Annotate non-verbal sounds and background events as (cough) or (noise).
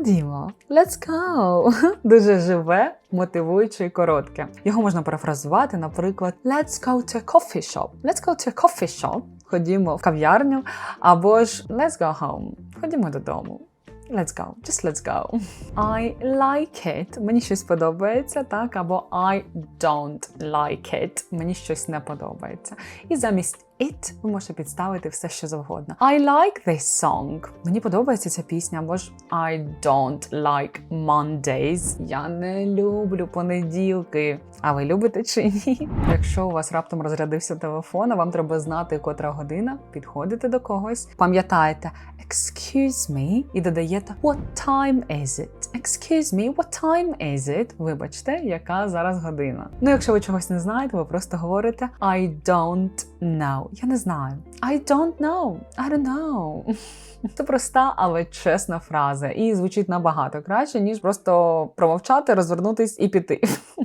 Ходімо, let's go. (laughs) Дуже живе, мотивуюче і коротке. Його можна перефразувати, наприклад, let's go to a coffee shop. Let's go to a coffee shop. Ходімо в кав'ярню, або ж let's go home. Ходімо додому. Let's go, just let's go. I like it. Мені щось подобається, так, або I don't like it. Мені щось не подобається. І замість it ви можете підставити все, що завгодно. I like this song. Мені подобається ця пісня, або ж I don't like Mondays. Я не люблю понеділки. А ви любите чи ні? Якщо у вас раптом розрядився телефон, а вам треба знати, котра година, підходите до когось, пам'ятаєте excuse me і додаєте what time is it? Excuse me, what time is it? Вибачте, яка зараз година. Ну, якщо ви чогось не знаєте, ви просто говорите I don't know. Я не знаю. I don't know. I don't know. (laughs) Це проста, але чесна фраза, і звучить набагато краще, ніж просто промовчати, розвернутись і піти. (laughs)